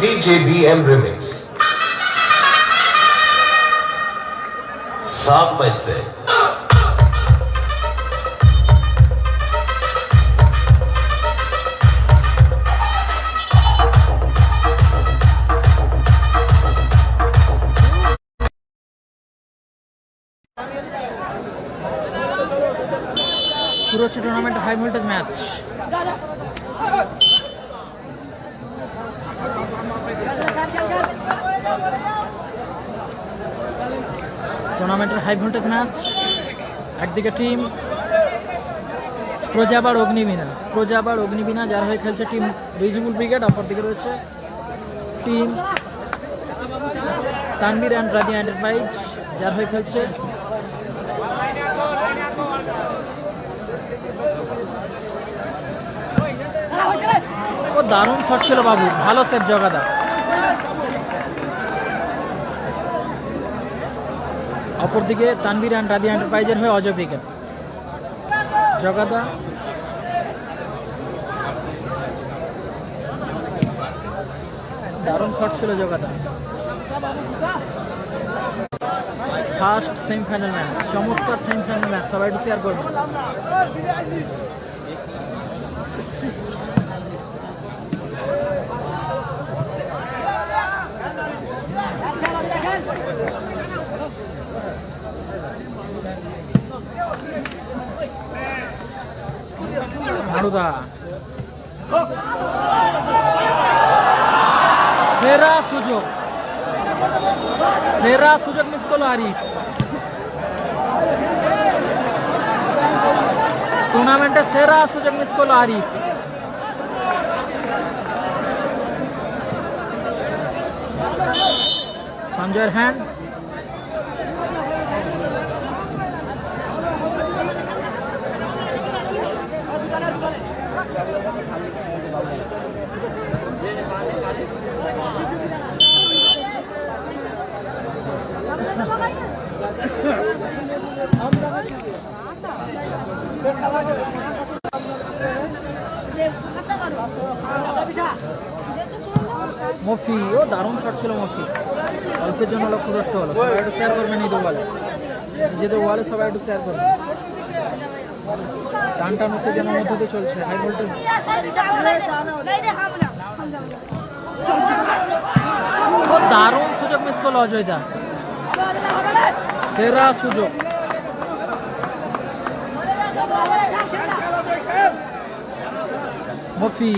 DJ BM Remix. Saab Mindset high voltage match. টুর্নামেন্টের high voltage match. একদিকে team প্রজাবার Agnibina. প্রজাবার Agnibina, যার হয়ে খেলছে টিম রিজিবুল ব্রিগেড অপরদিকে রয়েছে team Tanvir and Radia enterprise যার হয়ে খেলছে দারুণ শট ছিল বাবু। ভালো সেভ জগাদা অপরদিকে তানভীর অ্যান্ড রাদিয়া এন্টারপ্রাইজের হয়ে অজয় উইকেট জগাদা দারুণ শট ছিল জগাদা ফার্স্ট সেমিফাইনাল ম্যাচ, চমৎকার সেমিফাইনাল ম্যাচ, সবাই একটু শেয়ার করবেন। মারুদা সেরা সুযোগ। সেরা সুযোগ মিস করল আরিফ। টুর্নামেন্টে সেরা সুযোগ মিস করল আরিফ। সঞ্জয়ের হ্যান্ড মফি, ও দারুণ শট ছিল মফি। অল্পের জন্য লক্ষ্যভ্রষ্ট হলো, সবাই একটু শেয়ার করবেন এই ওয়ালে নিজেদের ওয়ালে সবাই একটু শেয়ার করবেন। টান টান উত্তেজনার মধ্যে দিয়ে চলছে। হাই ভোল্টেজ দারুণ সুযোগ মিস করল অজয়দা। সেরা সুযোগ। মফি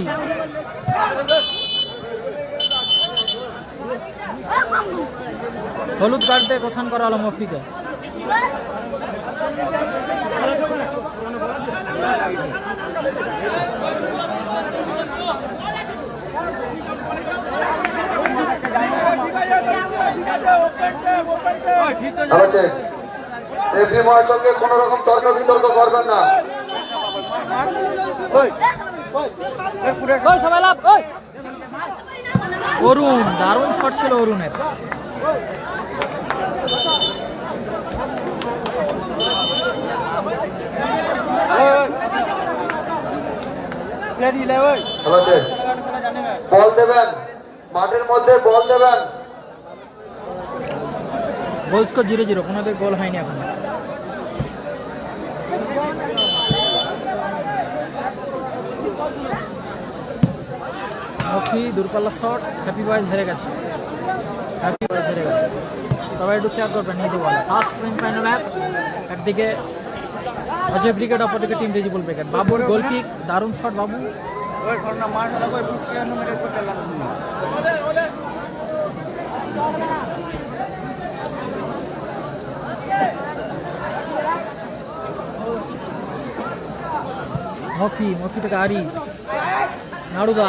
হলুদ কার্ড দিয়ে ঘোষণ করা হলো মফিকে। রেফরি মহার সঙ্গে কোনো রকম তর্ক বিতর্ক করবেন না। ওই সবাই লাভ ওই। অরুণ দারুণ শট ছিল অরুণের। বল দেবেন মাঠের মধ্যে বল দেবেন। গোল স্কোর জিরো জিরো কোনো গোল হয়নি এখন। মফি দূরপাল্লা শট হ্যাপি বয়েজ হেরে গেছে। হ্যাপি বয়েজ হেরে গেছে। সবাই একটু শেয়ার করবেন নিয়ে দেবো ফার্স্ট সেমিফাইনাল ম্যাচ একদিকে অজয় ব্রিগেড, অপরদিকে টিম রেজিবল ব্রিগেড। বাবুর গোল কিক দারুণ শট বাবু। মফি মফি থেকে আরি। নাড়ুদা।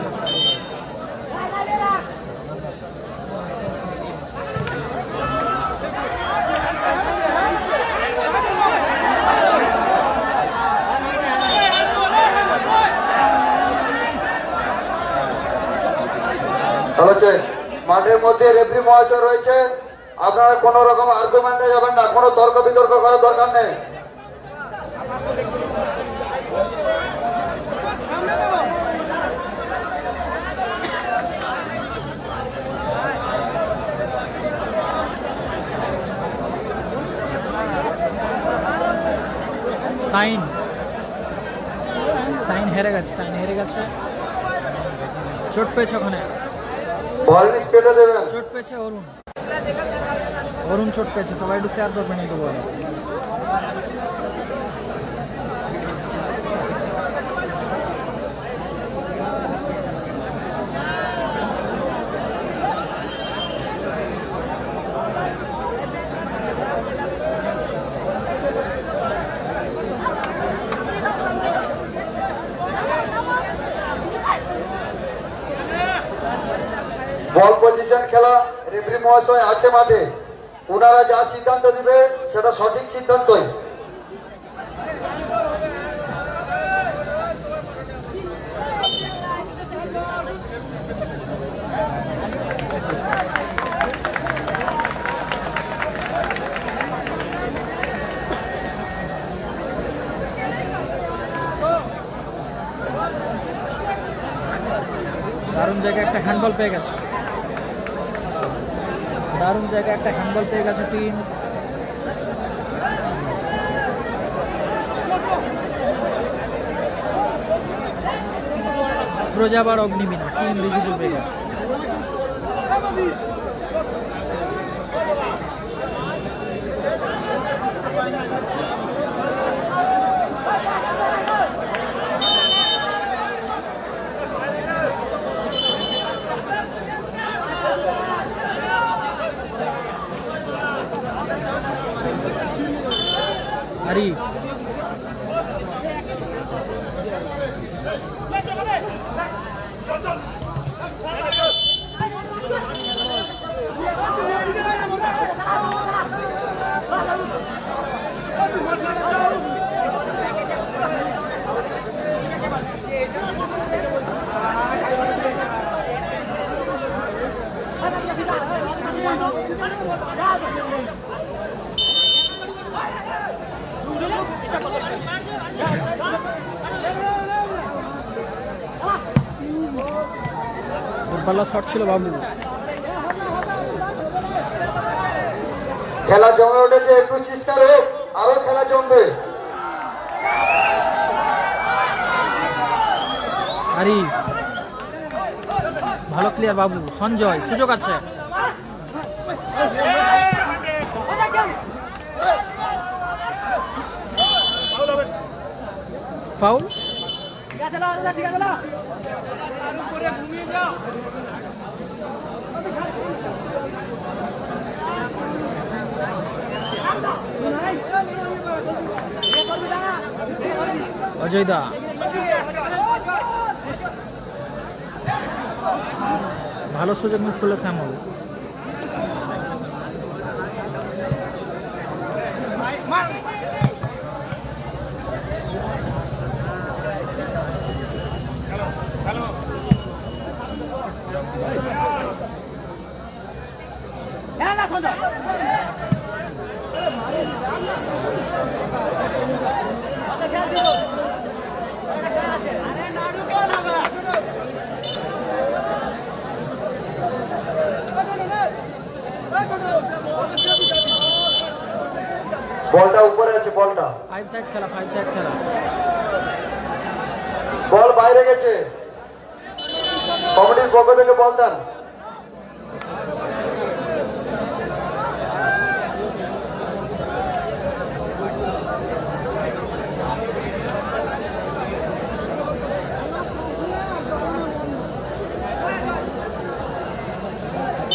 মাঠের মধ্যে রেফারি মহাশয় রয়েছে। আপনারা কোনো রকম আর্গুমেন্টে যাবেন না। কোনো তর্ক বিতর্ক করার দরকার নেই। সাইন সাইন হেরে গেছে সাইন হেরে গেছে। চোট পেয়েছে ওখানে। বল স্পিডে দেবেন। চোট পেয়েছে অরুণ। অরুণ চোট পেয়েছে, সবাই একটু শেয়ার করবেন, এই বল। খেলা রেফারি মহাশয় আছে মাঠে। ওনারা যা সিদ্ধান্ত দিবে, সেটা সঠিক সিদ্ধান্তই। দারুণ জায়গায় একটা হ্যান্ডবল পেয়ে গেছে। দারুণ জায়গায় একটা হ্যান্ডবল পেয়ে গেছে টিম প্রজাবার অগ্নিমিনা টিম বেগম আরিফ দূরপাল্লা শট ছিল বাবু খেলা জমে উঠেছে একটু চিৎকার হোক আরও খেলা জমবে। আরিফ ভালো ক্লিয়ার বাবু সঞ্জয় সুযোগ আছে। ফাউল অজয় দা ভালো সুযোগ মিস করল শ্যামল। বলটা উপরে আছে বলটা। ফাইভ সাইড খেলা ফাইভ সাইড খেলা। বল বাইরে গেছে। কমিটির পক্ষ থেকে বল দেন।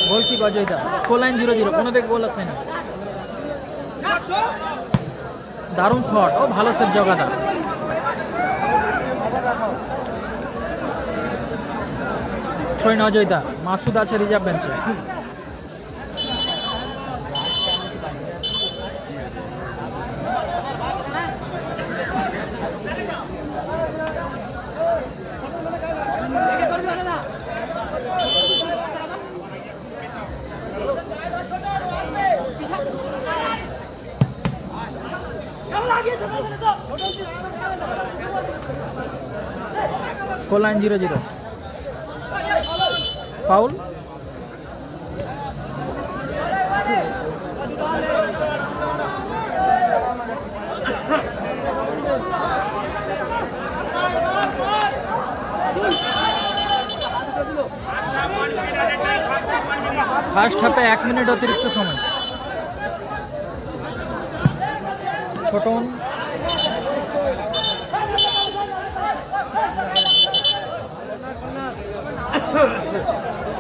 গোল কি Ajoy da score line zero zero কোনো দিকে গোল আসে না। দারুণ শট ও ভালো সেভ জগাদা। ছয় নজয়দা মাসুদ আছে রিজার্ভ বেঞ্চে score line zero zero. Foul? First হাফে এক মিনিট অতিরিক্ত সময়। Chhoton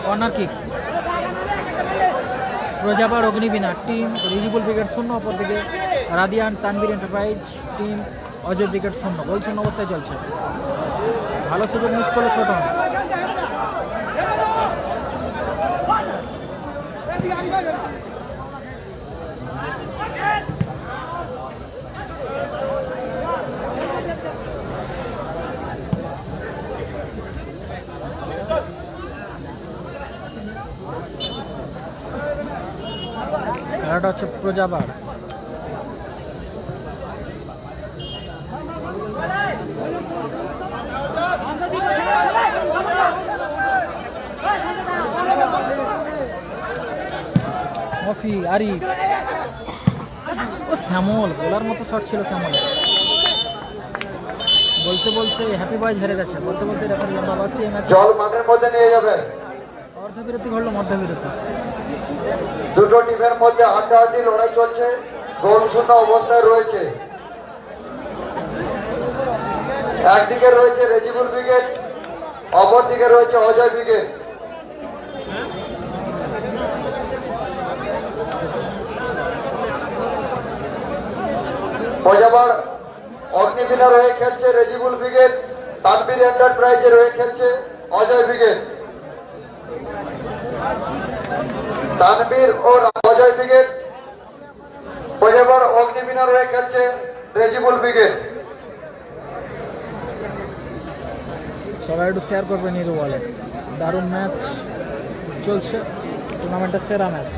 corner kick. Projabar Agnibina team Rejibul brigade শূন্য, অপরদিকে Radian Tanvir enterprise team Ajoy brigade শূন্য, গোল শূন্য অবস্থায় চলছে। ভালো সুযোগ মিস করল ছোটন খেলাটা হচ্ছে প্রজাবার। মফি আরিফ। ও শ্যামল বোলার মতো শট ছিল শ্যামল। বলতে বলতে হ্যাপি বয়েজ হেরে গেছে। বলতে বলতে রেফারি লম্বা বাসি জল মাঠের মধ্যে নিয়ে যাবে। অর্ধবিরতি ঘটলো মধ্যবিরতি। দুটো টিমের মধ্যে হাড্ডাহাড্ডি লড়াই চলছে, গোল শূন্য অবস্থায় রয়েছে। একদিকে রয়েছে রেজিবুল ব্রিগেড অপরদিকে রয়েছে অজয় ব্রিগেড পজাবার অগ্নিবীণার হয়ে খেলছে রেজিবুল ব্রিগেড তানবির এন্টারপ্রাইজের হয়ে খেলছে অজয় ব্রিগেড তানবীর ও অজয় ব্রিগেড। পজাবার অগ্নিবীণার হয়ে খেলছে রেজিবুল ব্রিগেড। সবাই একটু শেয়ার করবেন নিরু বলে দারুণ ম্যাচ চলছে। টুর্নামেন্টের সেরা ম্যাচ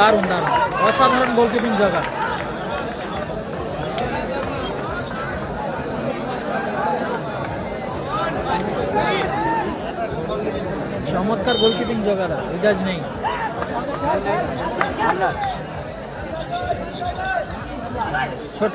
দারুণ দারুণ। অসাধারণ গোলকিপিং জগা চমৎকার গোলকিপিং জগাটা মেজাজ নেই। ছোট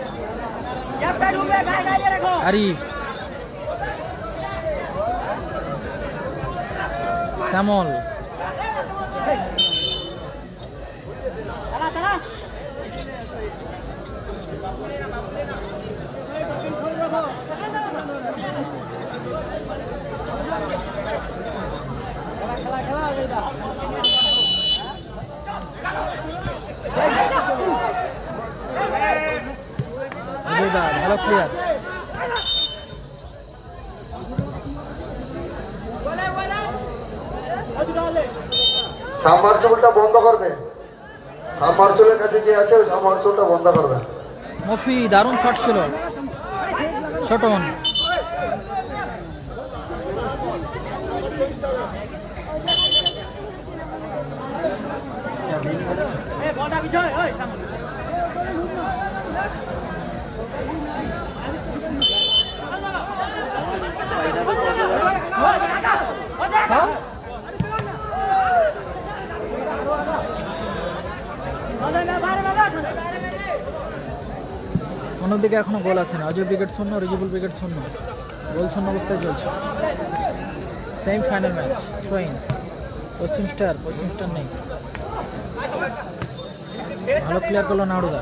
আরিফ। শ্যামল। তারা তারা অজয়দা ভালো ক্লিয়ার সাবমার্সেবলটা বন্ধ করবে। সাবমার্সেলের কাছে যে আছে ওই সাবমার্সেবলটা বন্ধ করবে। মফি দারুণ শট ছিল। ছোটন এ বলটা বিজয় ওই সামনে? অন্যদিকে এখনও গোল আছে না। অজয় ব্রিগেড শূন্য, রিজিবুল ব্রিগেড শূন্য। গোল শূন্য অবস্থায় চলছে। সেম ফাইনাল ম্যাচ ট্রেন পশ্চিম স্টার পশ্চিম স্টার নেই। ভালো প্লেয়ার করল নাড়ুদা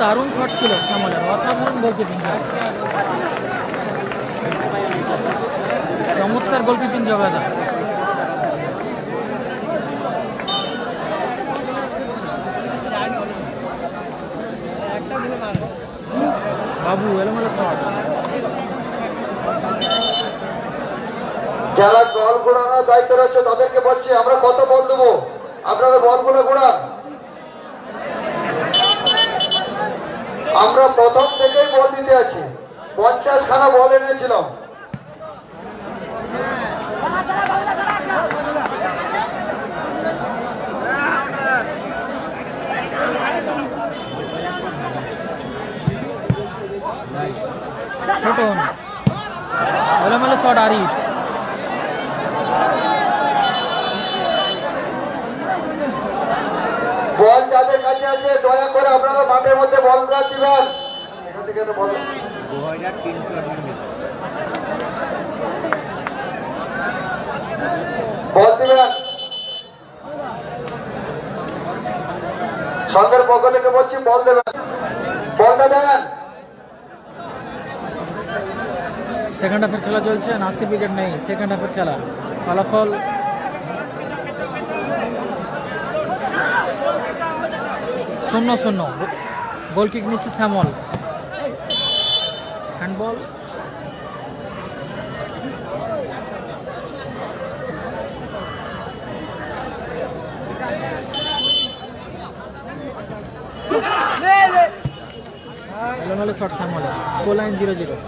দারুণ শট ছিল শ্যামলের। অসাধারণ গোলকিপিং চমৎকার গোলকিপিং জগাদা বাবু, এলোমেলো শট যারা বল ঘোরানোর দায়িত্ব রয়েছে তাদেরকে বলছি, আমরা কত বল দেবো? আপনারা বলগুলো ঘোরান। আমরা প্রথম থেকেই বল দিতে আছি। পঞ্চাশ খানা বল এনেছিলাম। ছোটন এলোমেলো শট, আরিফ। বল যাদের কাছে আছে, দয়া করে আপনারা মাঠের মধ্যে বল বল। দিবেন। সঙ্গের পক্ষ থেকে বলছি, বল দেবেন। বলটা দেন। সেকেন্ড হাফের খেলা চলছে নাসিব উইকেট নেই। সেকেন্ড হাফের খেলা। ফলাফল শূন্য শূন্য। গোল কিক নিচ্ছে শ্যামল। হ্যান্ডবল।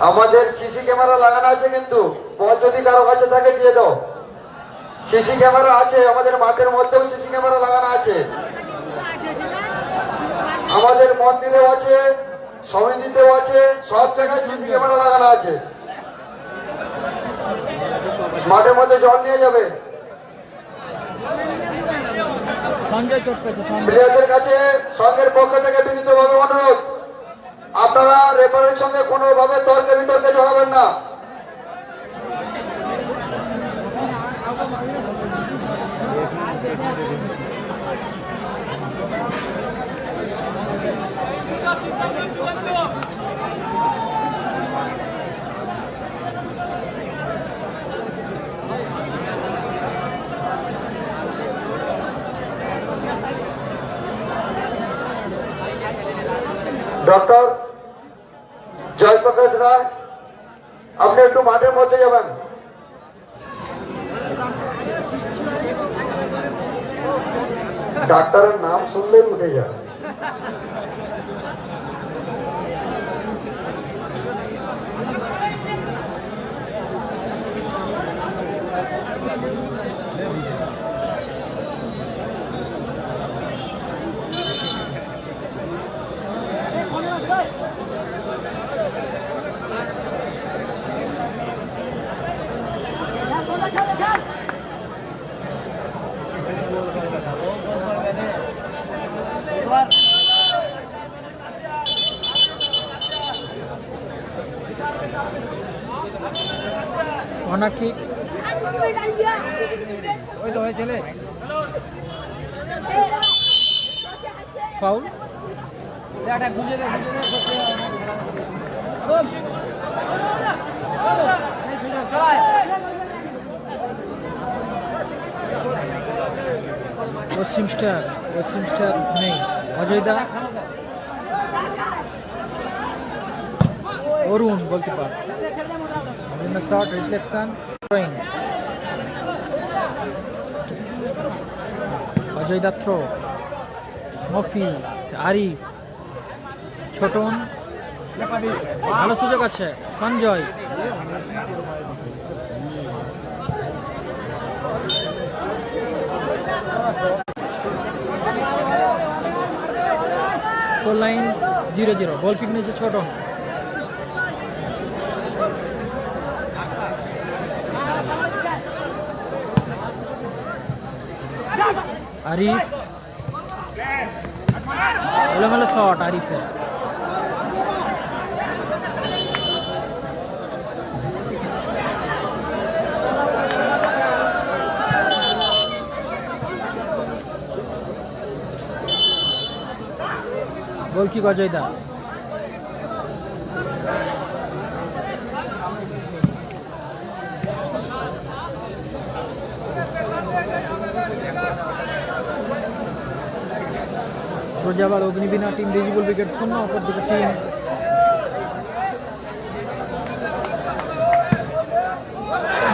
আমাদের সিসি ক্যামেরা লাগানো আছে কিন্তু, বল যদি কারও কাছে থাকে দিয়ে দাও। সিসি ক্যামেরা আছে, আমাদের মাঠের মধ্যেও সিসি ক্যামেরা লাগানো আছে। আমাদের মন্দিরেও আছে সমিতিতেও আছে সব জায়গায় সিসি ক্যামেরা লাগানো আছে। মাঠের মধ্যে জল নিয়ে যাবে। প্লেয়ারদের কাছে সঙ্গের পক্ষ থেকে বিনীতভাবে অনুরোধ। আপনারা রেফারির সঙ্গে কোনোভাবে তর্কে বিতর্কে জড়াবেন না। ডক্টর জয়প্রকাশ রায় আপনি একটু মাঠের মধ্যে যাবেন। ডাক্তারের নাম শুনলেই উঠে যাবে। ওয়াসিম স্টার ওয়াসিম স্টার নেই। অজয়দা? Arun goalkeeper. Shot, reflection drawing Ajoy দাত্র মফি Arif. Chhoton. ভালো সুযোগ আছে, Sanjoy. Score line zero zero ball kick নিয়েছে ছোট। আরিফ। এলোমেলো শট আরিফের। গোল কি অজয় দা প্রজাবার অগ্নিবীণা টিম রিজিবল উইকেট শূন্য অপর দিকে টিম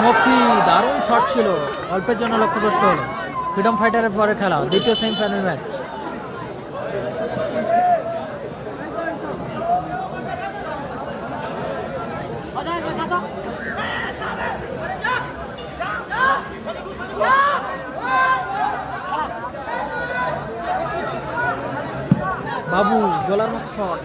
মফি দারুণ শট ছিল। অল্পের জন্য লক্ষ্য করতে হলো। ফ্রিডম ফাইটারের পরে খেলা, দ্বিতীয় সেমিফাইনাল ম্যাচ গোলার মতো শট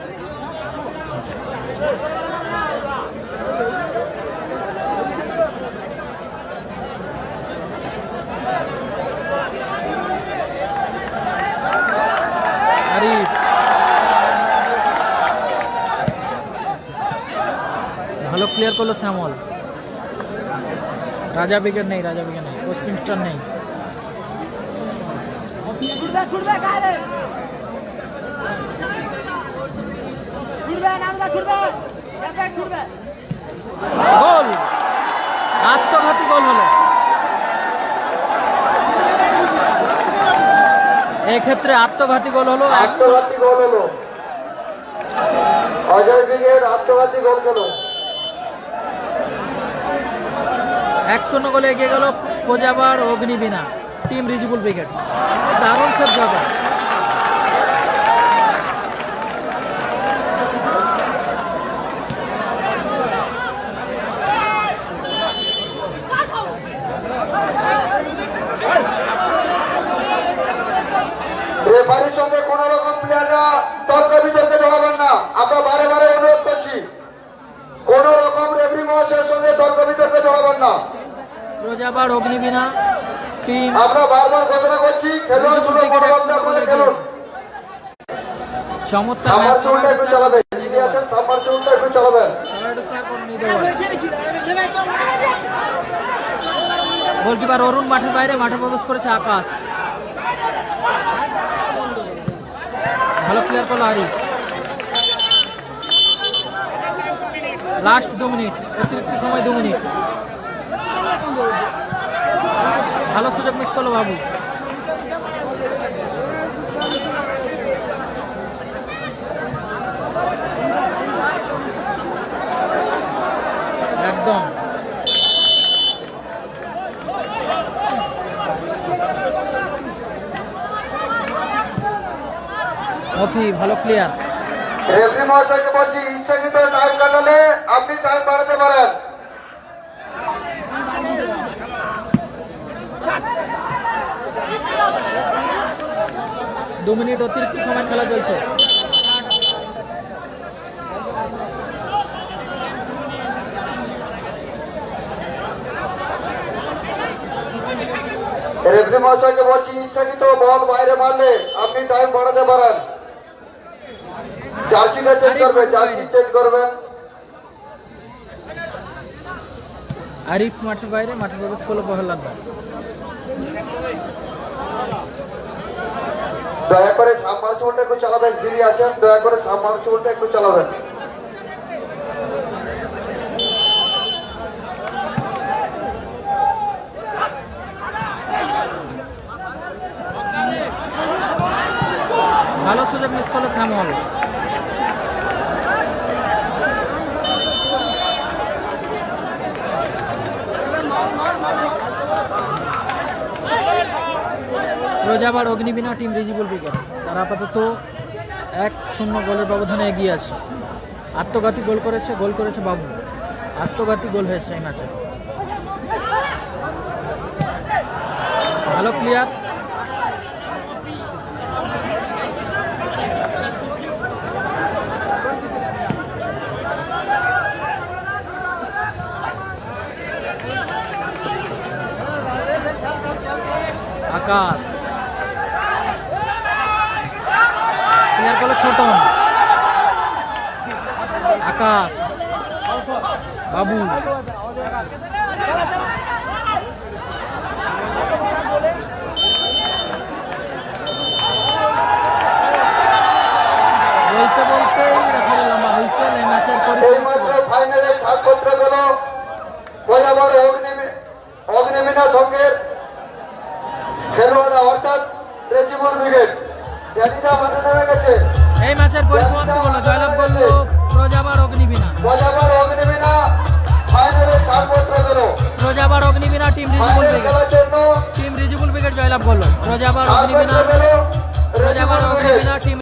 আরিফ। ভালো ক্লিয়ার করল শ্যামল। রাজা উইকেট নেই, রাজা উইকেট নেই। পশ্চিম নেই। গোল! আত্মঘাতী গোল হলো। এক্ষেত্রে আত্মঘাতী গোল হলো। আত্মঘাতী গোল হলো। অজয় ব্রিগেড আত্মঘাতী গোল খেলো এক শূন্য গোলে এগিয়ে গেল কোজাবার অগ্নিবীণা টিম রিজিবুল ব্রিগেড। দারুণ সেভ জগা রেফারির সঙ্গে কোন রকম প্লেয়াররা তর্ক বিতর্কে জড়াবেন না আমরা বারে বারে অনুরোধ করছি কোন রকম রেফারি মহাশয়ের সঙ্গে তর্ক বিতর্কে জড়াবেন না কোজাবার অগ্নিবীণা টিম আমরা বারবার ঘোষণা করছি খেলোয়াড় শুধু মনোভাবটা করে খেলুন। চমৎকার সামার চুলটা একটু চালাবেন। যিনি আছেন সামার চুলটা একটু চালাবেন। সবাই একটু share করে নিতে বলে। গোলকিপার অরুণ মাঠের বাইরে মাঠে প্রবেশ করেছে আকাশ। ভালো প্লেয়ার করল আরিফ লাস্ট দু মিনিট, অতিরিক্ত সময় দু মিনিট। ভালো সুযোগ মিস করল বাবু। একদম। মফি, ভালো প্লেয়ার রেফারি মহাশয়কে বলছি ইচ্ছাকৃত টাইম কাটালে আপনি টাইম বাড়াতে পারেন। দু মিনিট অতিরিক্ত সময় খেলা চলছে। রেফারি মহাশয়কে বলছি ইচ্ছাকৃত বল বাইরে মারলে আপনি টাইম বাড়াতে পারেন। জার্সিটা চেঞ্জ করবে জার্সি চেঞ্জ করবে। আরিফ মাঠের বাইরে মাঠে প্রবেশ করল প্রহ্লাদ দয়া করে সামার চোরটা একটু চালাবেন যিনি আছেন দয়া করে সামার চোরটা একটু চালাবেন ভালো সুযোগ মিস করল শ্যামল প্রজাবার অগ্নিবীণা টিম রিজিবল ব্রিগেড তারা আপাতত এক শূন্য গোলের ব্যবধানে এগিয়ে আছে। আত্মঘাতী গোল করেছে গোল করেছে বাবু। আত্মঘাতী গোল হয়েছে এই ম্যাচে। ভালো প্লেয়ার আকাশ। প্লেয়ার বলে ছোটন আকাশ, বাবু। বলতে রেফারি লম্বা এই ম্যাচের এই ফাইনালে অগ্নিমি অগ্নিমিনা সঙ্গের খেলোয়াড়রা অর্থাৎ রেজিবুল ব্রিগেড এই ম্যাচের পরিসমাপ্তি করল জয়লাভ করল প্রজাবার অগ্নিবীণা প্রজাবার অগ্নিবীণা ফাইনালে ছাড়পত্র পেল। Projabar Agnibina team Rejibul brigade team Rejibul brigade জয়লাভ করল। প্রজাবার অগ্নিবীণা প্রজাবার অগ্নিবীণা টিম